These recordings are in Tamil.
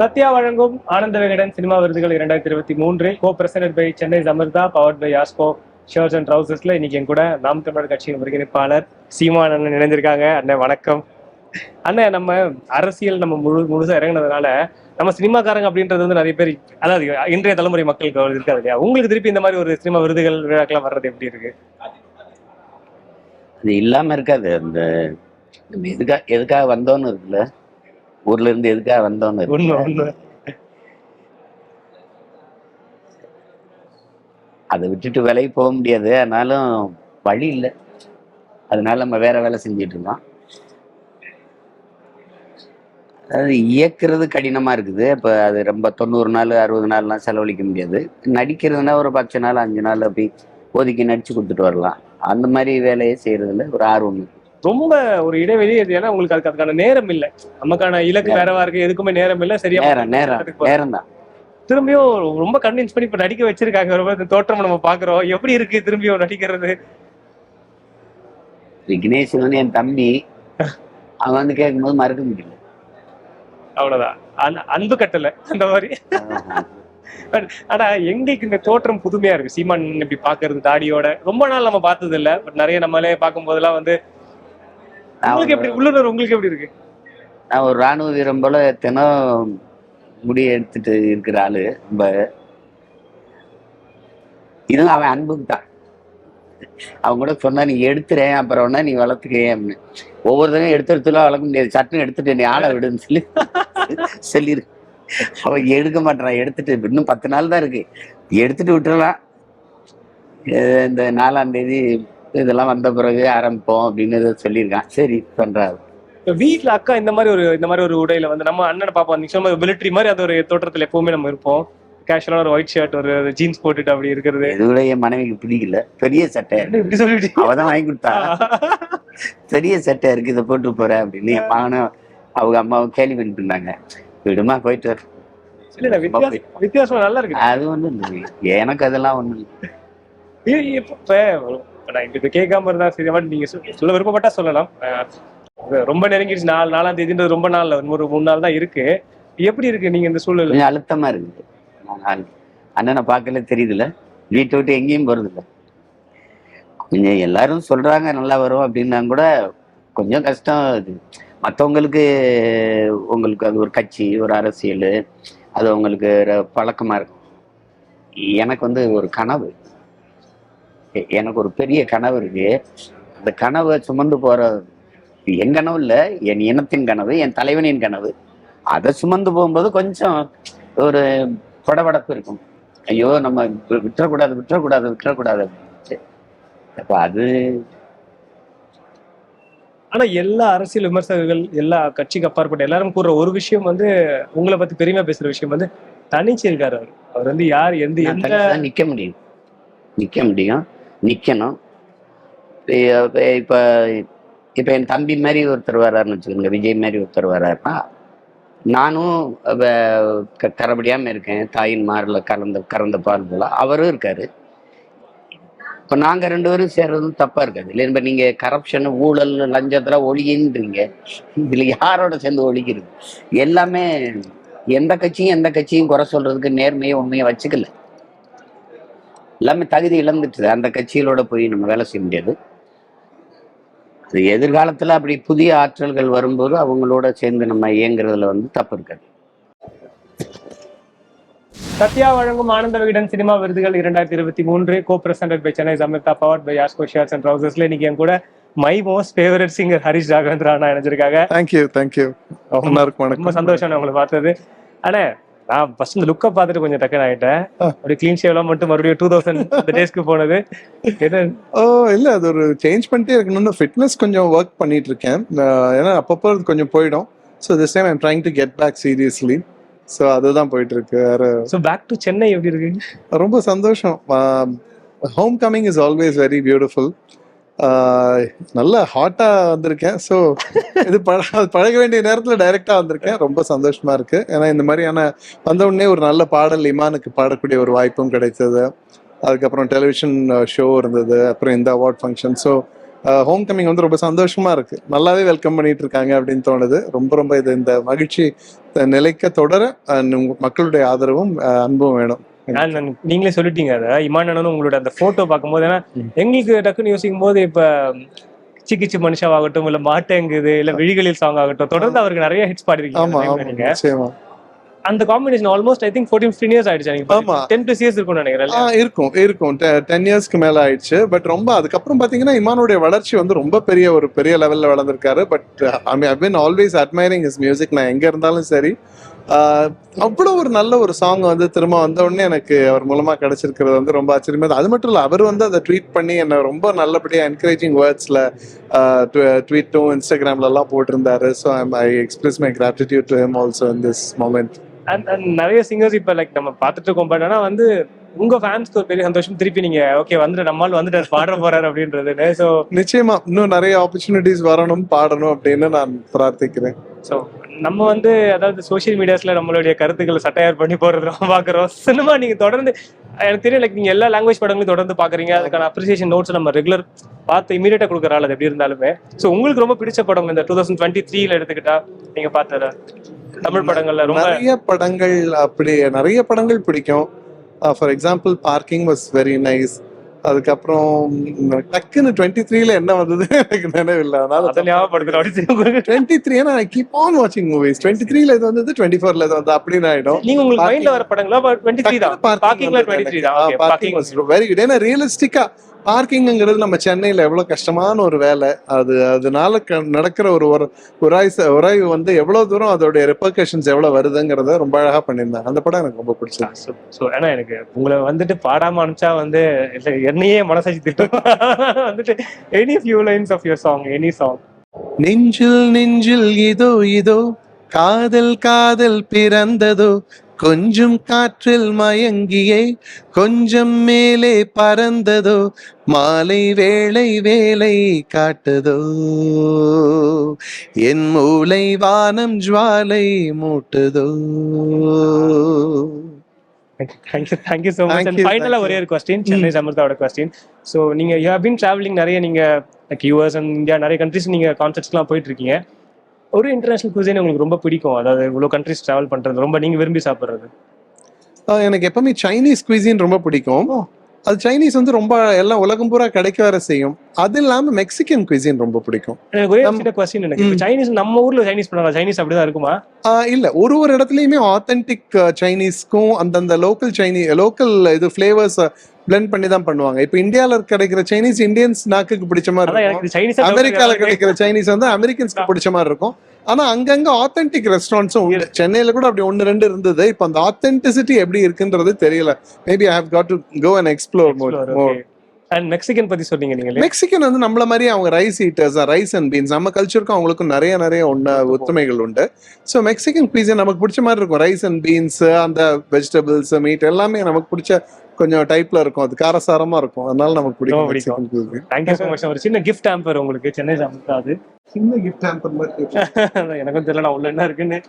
சத்யா வழங்கும் ஆனந்த விகடன் சினிமா விருதுகள் இரண்டாயிரத்தி இருபத்தி மூன்று co present by Chennai Samartha powered by Asco shirts and ட்ரௌசர்ஸ்ல இன்னைக்கு என் கூட நாம் தமிழர் கட்சியின் ஒருங்கிணைப்பாளர் சீமான் அண்ணன் இணைந்திருக்காங்க. அண்ணன் வணக்கம். அண்ணன் நம்ம அரசியல் நம்ம முழு முழுசா இறங்குனதுனால நம்ம சினிமாக்காரங்க அப்படின்றது வந்து நிறைய பேர் அதாவது இன்றைய தலைமுறை மக்களுக்கு இருக்காது இல்லையா? உங்களுக்கு திருப்பி இந்த மாதிரி ஒரு சினிமா விருதுகள் விழாக்கெல்லாம் வர்றது எப்படி இருக்கு? அது இல்லாம இருக்காது. அந்த எதுக்காக எதுக்காக வந்தோன்னு இருக்குல்ல. ஊர்ல இருந்து எதுக்காக வந்தோன்னு அதை விட்டுட்டு வேலைக்கு போக முடியாது. ஆனாலும் வழி இல்லை. அதனால நம்ம வேற வேலை செஞ்சுட்டு இருக்கோம். அதாவது இயக்குறது கடினமா இருக்குது. இப்போ அது ரொம்ப தொண்ணூறு நாள் அறுபது நாள்லாம் செலவழிக்க முடியாது. நடிக்கிறதுனா ஒரு பத்து நாள் அஞ்சு நாள் அப்படி ஒதுக்கி நடிச்சு கொடுத்துட்டு வரலாம். அந்த மாதிரி வேலையை செய்யறதுல ஒரு ஆர்வம் இருக்கு. ரொம்ப ஒரு இடைவெளி இது ஏன்னா உங்களுக்கு அதுக்கு அதுக்கான நேரம் இல்ல. நமக்கான இலக்கு வேறவா இருக்கு எதுக்குமே நேரம் இல்ல. சரியா நேரம் தான் திரும்பியும் ரொம்ப கன்வின்ஸ் பண்ணி இப்ப நடிக்க வச்சிருக்காங்க. ரொம்ப தோற்றம் நம்ம பாக்குறோம் எப்படி இருக்கு திரும்பியும் நடிக்கிறது? விக்னேஷ் வந்து என் தம்பி. அவன் வந்து கேட்கும்போது மறக்க முடியல. அவ்வளவுதான். அன்பு கட்டல. அந்த மாதிரி. ஆனா எங்களுக்கு இந்த தோற்றம் புதுமையா இருக்கு. சீமான் இப்படி பாக்குறது தாடியோட. ரொம்ப நாள் நம்ம பார்த்தது இல்ல பட் நிறைய நம்மளே பார்க்கும் போதெல்லாம் வந்து உங்களுக்கு எப்படி உள்ளுணர்வு உங்களுக்கு எப்படி இருக்கு? நான் ஒரு ராணுவ வீரன் போல தினம் முடி எடுத்துட்டு இருக்கிற ஆளு ரொம்ப இதுவும் அவன் அன்புக்கு தான். அவன் கூட சொன்னா நீ எடுத்துறேன் அப்புறம் வேணா நீ வளர்த்துக்கேன் அப்படின்னு. ஒவ்வொரு தடவை எடுத்து எடுத்துலாம் வளர்க்க முடியாது. சட்டுன்னு எடுத்துட்டு நீ ஆளை விடுன்னு சொல்லி சொல்லிடு அவன் எடுக்க மாட்டான் எடுத்துட்டு. இன்னும் பத்து நாள் தான் இருக்கு. எடுத்துட்டு விட்டுறலாம். இந்த நாலாம் தேதி இதெல்லாம் வந்த பிறகு ஆரம்பிப்போம் அப்படின்னு சொல்லியிருக்கான். சரி பண்றாரு இப்ப வீட்ல அக்கா இந்த மாதிரி ஒரு இந்த மாதிரி ஒரு உடையில வந்து நம்ம அண்ணனை பாப்போம். நீங்க சொன்ன மிலிட்டரி மாதிரி அது ஒரு தோற்றத்துல எப்பவுமே நம்ம இருப்போம். கேஷுவலான ஒரு ஒயிட் ஷர்ட் ஒரு ஜீன்ஸ் போட்டுட்டு அப்படி இருக்கிறது. இது கூட என் மனைவிக்கு பிடிக்கல. பெரிய சட்டை. இப்படி சொல்லிட்டு? அவ தான் வாங்கி கொடுத்தா. பெரிய சட்டை இருக்கு இதை போட்டு போறேன் அப்படின்னு என் மகனும் அவங்க அம்மாவும் கேள்வி பண்ணிட்டு இருந்தாங்க. விடுமா போயிட்டு வர வித்தியாசம் நல்லா இருக்கு. அது ஒண்ணும் இல்லை. எனக்கு அதெல்லாம் ஒண்ணும் இல்லை. இப்ப நான் இது கேட்காம இருந்தா சரி பட் நீங்க சொல்ல விருப்பப்பட்டா சொல்லலாம். ரொம்ப நெருங்கிடுச்சு நாலு நாலாம் தேதின்றது ரொம்ப நாள் ஒரு மூணு நாள் தான் இருக்கு. எப்படி இருக்கு நீங்க இந்த சூழல்? கொஞ்சம் அழுத்தமா இருக்குது நான் அண்ணனை பார்க்கல தெரியுதுல வீட்டை விட்டு எங்கேயும் போறதில்ல. கொஞ்சம் எல்லாரும் சொல்றாங்க நல்லா வரும் அப்படின்னா கூட கொஞ்சம் கஷ்டம் இது மற்றவங்களுக்கு உங்களுக்கு அது ஒரு கட்சி ஒரு அரசியல் அது உங்களுக்கு ர- பழக்கமா இருக்கும். எனக்கு வந்து ஒரு கனவு. எனக்கு ஒரு பெரிய கனவு இருக்கு. அந்த கனவை சுமந்து போற என் கனவு இல்ல என் இனத்தின் கனவு என் தலைவனின் கனவு. அதை சுமந்து போகும்போது கொஞ்சம் ஒரு படபடப்பு இருக்கும். ஐயோ நம்ம விட்டுறக்கூடாது விட்டுறக்கூடாது விட்டுறக்கூடாது. அப்ப அது ஆனா எல்லா அரசியல் விமர்சகர்கள் எல்லா கட்சிக்கு அப்பாற்பட்ட எல்லாரும் கூறுற ஒரு விஷயம் வந்து உங்களை பத்தி பெருமையா பேசுற விஷயம் வந்து தனிச்சு இருக்காரு அவர். அவர் வந்து யார் எந்த நிக்க முடியும். நிக்க முடியும். நிற்கணும் இப்போ இப்போ என் தம்பி மாதிரி ஒருத்தர் வர்றாருன்னு வச்சுக்கோங்க. விஜய் மாதிரி ஒருத்தர் வர்றாருன்னா நானும் கரபடியாமல் க- இருக்கேன். தாயின் மாரில் கலந்த கறந்த பால் போல. அவரும் இருக்காரு. இப்போ நாங்கள் ரெண்டு பேரும் சேர்றதும் தப்பாக இருக்காது. இல்லை இப்போ நீங்கள் கரப்ஷன் ஊழல் லஞ்சத்தெல்லாம் ஒழியின்றீங்க. இதில் யாரோட சேர்ந்து ஒழிக்கிறது? எல்லாமே எந்த கட்சியும் எந்த கட்சியும் குறை சொல்றதுக்கு நேர்மையை உண்மையை வச்சுக்கல. எல்லாமே தகுதி இழந்துட்டுது. அந்த கட்சிகளோட போய் நம்ம வேலை செய்ய முடியாது. அது எதிர்காலத்துல அப்படி புதிய ஆற்றல்கள் வரும்போது அவங்களோட சேர்ந்து நம்ம இயங்குறதுல வந்து தப்பு இருக்காது. சத்யா வழங்கும் ஆனந்த விகடன் சினிமா விருதுகள் இரண்டாயிரத்தி இருபத்தி மூன்று. Co present by Chennai Amrita powered by Yasco shirts and ட்ரௌசர்ஸ்ல இன்னைக்கு என் கூட my most favourite singer Harish Raghavendra அண்ணா இணைஞ்சிருக்காங்க. தேங்க்யூ தேங்க்யூ ரொம்ப சந்தோஷம் உங்களை பார்த்தது. அண்ணே நான் ஃபர்ஸ்ட் இந்த லுக்கை பார்த்துட்டு கொஞ்சம் டக்குன்னு ஆயிட்டேன். ஒரு க்ளீன் ஷேவ்லாம் மட்டும் மறுபடியும் டூ தௌசண்ட் டேஸ்க்கு போனது. என்ன? ஓ இல்ல அது ஒரு சேஞ்ச் பண்ணிட்டே இருக்கணும்னு ஃபிட்னஸ் கொஞ்சம் ஒர்க் பண்ணிட்டு இருக்கேன். ஏன்னா அப்பப்போ கொஞ்சம் போயிடும். So this time I'm trying to get back seriously so அதுதான் போயிட்டு இருக்கு வேற ஸோ பேக் டு சென்னை எப்படி இருக்கு? ரொம்ப சந்தோஷம். Home coming is always very beautiful நல்ல ஹாட்டா வந்திருக்கேன். ஸோ இது பழ பழக வேண்டிய நேரத்தில் டைரக்டா வந்திருக்கேன். ரொம்ப சந்தோஷமா இருக்கு. ஏன்னா இந்த மாதிரியான வந்த உடனே ஒரு நல்ல பாடல் இமானுக்கு பாடக்கூடிய ஒரு வாய்ப்பும் கிடைத்தது. அதுக்கப்புறம் டெலிவிஷன் ஷோ இருந்தது. அப்புறம் இந்த award function so home coming வந்து ரொம்ப சந்தோஷமா இருக்கு. நல்லாவே வெல்கம் பண்ணிட்டு இருக்காங்க அப்படின்னு தோணுது. ரொம்ப ரொம்ப இது இந்த மகிழ்ச்சி நிலைக்க தொடர மக்களுடைய ஆதரவும் அன்பும் வேணும். நீங்களே சொல்லிட்டீங்க அதை. இமான் அண்ணனும் உங்களோட அந்த போட்டோ பார்க்கும்போது ஏன்னா. எங்களுக்கு டக்குன்னு யோசிக்கும் போது இப்ப சிக்கிச்சு மனுஷாவாகட்டும் இல்ல மாட்டேங்குது இல்ல விழிகளில் சாங் ஆகட்டும் தொடர்ந்து அவருக்கு நிறைய ஹிட்ஸ் ஆமா பாடிருக்கீங்க ஆமா அந்த combination almost I think fourteen fifteen years ஆயிடுச்சு ஆமா. எனக்கு டென் பிளஸ் இயர்ஸ் இருக்கும்னு நினைக்கிறேன் இருக்கும் இருக்கும். டென் இயர்ஸ்க்கு மேல ஆயிடுச்சு. பட் ரொம்ப அதுக்கப்புறம் பாத்தீங்கன்னா இமானுடைய வளர்ச்சி வந்து ரொம்ப பெரிய ஒரு பெரிய லெவல்ல வளர்ந்துருக்காரு. But I been always admiring is music நான் எங்க இருந்தாலும் சரி ஆஹ், அவ்வளவு ஒரு நல்ல ஒரு சாங் வந்து திரும்ப வந்த உடனே எனக்கு அவர் மூலமா கிடைச்சிருக்கிறது வந்து ரொம்ப ஆச்சரியமா. அது மட்டும் இல்ல அவர் வந்து அதை ட்வீட் பண்ணி என்ன ரொம்ப நல்லபடியா என்கரேஜிங் வேர்ட்ஸ்ல ட்வீட்டும் இன்ஸ்டாகிராம்ல எல்லாம் போட்டிருந்தாரு. So I express my gratitude to him also in this moment And- and நிறைய சிங்கர்ஸ் இப்ப லைக் நம்ம பார்த்துட்டு இருக்கோம். பட் ஆனா வந்து உங்க ஃபேன்ஸ்க்கு ஒரு பெரிய சந்தோஷம். திருப்பி நீங்க ஓகே வந்துட்டு நம்மால் வந்துட்டு பாடுற போறாரு அப்படின்றது. சோ நிச்சயமா இன்னும் நிறைய ஆப்பர்ச்சுனிட்டிஸ் வரணும் பாடணும் அப்படின்னு நான் பிரார்த்திக்கிறேன். சோ நம்ம வந்து அதாவது சோஷியல் மீடியாஸ்ல நம்மளுடைய கருத்துக்களை சட்டையார் பண்ணி போறது நம்ம பாக்குறோம். சினிமா நீங்க தொடர்ந்து எனக்கு தெரியும் லைக் நீங்க எல்லா லாங்குவேஜ் படங்களையும் தொடர்ந்து பாக்குறீங்க. அதுக்கான அப்ரிசியேஷன் நோட்ஸ் நம்ம ரெகுலர் பார்த்து இமீடியட்டா கொடுக்குறாள் அது எப்படி இருந்தாலுமே. சோ உங்களுக்கு ரொம்ப பிடிச்ச படம் இந்த டூ தௌசண்ட் டுவெண்ட்டி த்ரீல எடுத்துக்கிட்டா நீங்க பார்த்தத? தமிழ் படங்கள்ல ரொம்ப நிறைய படங்கள் அப்படி நிறைய படங்கள் பிடிக்கும். For example Parking was very nice அதுக்கப்புறம் டக்குன்னு டுவெண்ட்டி த்ரீல என்ன வந்தது எனக்கு நினைவில்லை அதை அதனால டுவெண்ட்டி த்ரீ ஏன்னா கீப் ஆன் வாட்சிங் மூவிஸ் டுவெண்ட்டி த்ரீல இது வந்தது டுவெண்ட்டி ஃபோர்ல இது வந்து அப்படின்னு ஆயிடும். நீங்க உங்களுக்கு மைண்ட்ல வர படங்களா? டுவெண்ட்டி த்ரீ தான். பார்க்கிங்ல டுவெண்ட்டி த்ரீ தான். பார்க்கிங் வெரி குட் ஏன்னா ரியலிஸ்டிக்கா பார்க்கிங்ங்கிறது நம்ம சென்னையில எவ்வளவு கஷ்டமான ஒரு வேலை. அது அதனால க- நடக்கிற ஒரு ஒரு உராய் உராய்வு வந்து எவ்வளவு தூரம் அதோடைய ரெப்பர்கஷன்ஸ் எவ்வளவு வருதுங்கிறத ரொம்ப அழகா பண்ணியிருந்தாங்க. அந்த படம் எனக்கு ரொம்ப பிடிச்சது சோ ஏன்னா எனக்கு உங்களை வந்துட்டு பாடாம அனுப்பிச்சா வந்து இல்ல என்னையே மனசாட்சி திட்டம். வந்துட்டு any few lines of your song any song நெஞ்சில் நெஞ்சில் இதோ இதோ காதல் காதல் பிறந்ததோ கொஞ்சம் காற்றில் மயங்கியே கொஞ்சம் மேலே பறந்ததோ மாலை வேளை வேலை காட்டுதோ. என் மூளை வானம் ஜுவாலை மூட்டுதோ. Thank you thank you so much and ஒரே. ஒரு கொஸ்டின் சென்னை சமர்த்தாவோட கொஸ்டின் ஸோ நீங்க யூ ஹவ் பீன் டிராவலிங் நிறைய நீங்க லைக் யூஎஸ் அண்ட் இந்தியா நிறைய கண்ட்ரிஸ் நீங்க கான்சர்ட்ஸ்லாம் போயிட்டு இருக்கீங்க. ஒரு இன்டர்நேஷனல் குசின் உங்களுக்கு ரொம்ப பிடிக்கும். அதாவது இவ்வளோ கண்ட்ரிஸ் டிராவல் பண்றது ரொம்ப நீங்க விரும்பி சாப்பிடுறது. எனக்கு எப்பவுமே சைனீஸ் குவிசின் ரொம்ப பிடிக்கும். அது சைனீஸ் வந்து ரொம்ப எல்லாம் உலகம் பூரா கிடைக்க வர செய்யும். அது இல்லாம மெக்சிகன் குவிசின் ரொம்ப பிடிக்கும். சைனீஸ் நம்ம ஊர்ல சைனீஸ் பண்ணலாம். சைனீஸ் அப்படிதான் இருக்குமா? இல்ல. ஒரு ஒரு இடத்துலயுமே ஆத்தென்டிக் சைனீஸ்க்கும் அந்தந்த லோக்கல் சைனீ லோக்கல் இது ஃபிளேவர்ஸ் பிளெண்ட் பண்ணி தான் பண்ணுவாங்க. இப்போ இந்தியால கிடைக்கிற சைனீஸ் இந்தியன்ஸ் நாக்குக்கு பிடிச்ச மாதிரி இருக்கும். சைனீஸ் அமெரிக்கால கிடைக்கிற சைனீஸ் வந்து அமெரிக்கன்ஸ்க்கு பிடிச்ச மாதிரி இருக்கும். ஆனா அங்கங்க ஆத்தென்டிக் ரெஸ்டாரண்ட்ஸும் உண்டு. சென்னையில கூட அப்படி ஒன்னு ரெண்டு இருந்தது. இப்போ அந்த ஆத்தென்டிசிட்டி எப்படி இருக்குன்றது தெரியல. Maybe I have got to go and explore more more and Mexican பத்தி சொன்னீங்க நீங்களே. மெக்சிகன் வந்து நம்மள மாதிரி அவங்க rice eaters rice and beans நம்ம கல்ச்சருக்கும் அவங்களுக்கும் நிறைய நிறைய ஒண்ணு ஒத்துமைகள் உண்டு. ஸோ மெக்சிகன் பீஸா நமக்கு பிடிச்ச மாதிரி இருக்கும். ரைஸ் அண்ட் பீன்ஸ் அந்த வெஜிடபிள்ஸ் மீட் எல்லாமே நமக்கு பிடிச்ச கொஞ்சம் டைப்ல இருக்கும். அது காரசாரமா இருக்கும். அதனால நமக்கு பிடிக்கும் பிடிக்கும். தேங்க்யூ ஸோ மச் ஒரு சின்ன கிஃப்ட் ஆம்பர் உங்களுக்கு சென்னை அது. சின்ன கிஃப்ட் ஹேம்பர் மாதிரி எனக்கும் தெரியல நான் உள்ள என்ன இருக்குன்னு.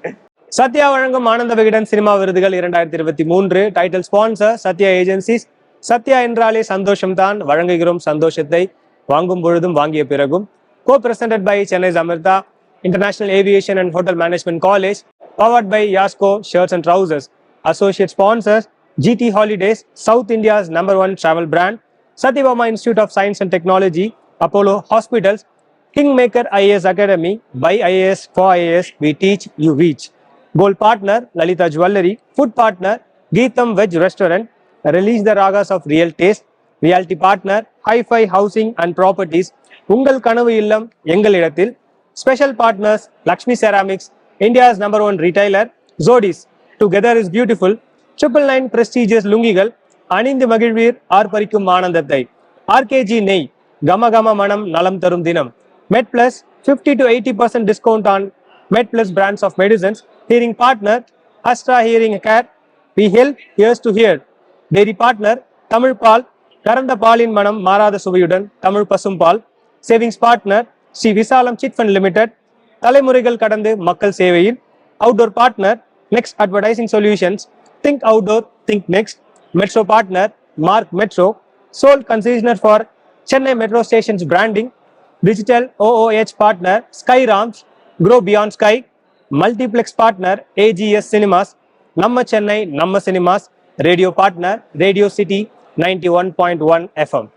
சத்யா வழங்கும் ஆனந்த விகடன் சினிமா விருதுகள் இரண்டாயிரத்தி இருபத்தி மூன்று. Title sponsor Sathya agencies Sathya என்றாலே சந்தோஷம்தான் வழங்குகிறோம் சந்தோஷத்தை வாங்கும் பொழுதும் வாங்கிய பிறகும் co presented by Chennai Amrita international aviation and hotel management college powered by Yasco shirts and trousers associate sponsors GT holidays south India's number one travel brand Sathyabama institute of science and technology Apollo hospitals king maker IAS academy by IAS for IAS we teach you which goal partner Lalitha jewellery food partner Geetham veg restaurant relish the ragas of real taste reality partner hi fi housing and properties உங்கள் கனவு இல்லம் எங்கள் இடத்தில் special partners Lakshmi ceramics India's number one retailer Jodis together is beautiful triple nine prestigious லுங்கிகள் அணிந்து மகிழ்வீர் ஆர்ப்பரிக்கும் ஆனந்தத்தை. ஆர்கேஜி நெய் கம கம மனம் நலம் தரும் தினம். Med Plus fifty to eighty percent discount on Med Plus brands of medicines hearing partner Astra hearing care we help hears to hear dairy partner Tamil பால் கறந்த பாலின் மனம் மாறாத சுவையுடன் தமிழ் பசும் பால். சேவிங்ஸ் பார்ட்னர் ஸ்ரீ விசாலம் சிட் ஃபண்ட் லிமிடெட் தலைமுறைகள் கடந்து மக்கள் சேவையில். Outdoor partner next advertising solutions think outdoor think next metro partner mark metro sole concessioner for Chennai metro stations branding digital OOH partner sky rams grow beyond sky multiplex partner AGS cinemas நம்ம சென்னை நம்ம cinemas radio partner radio city ninety one point one FM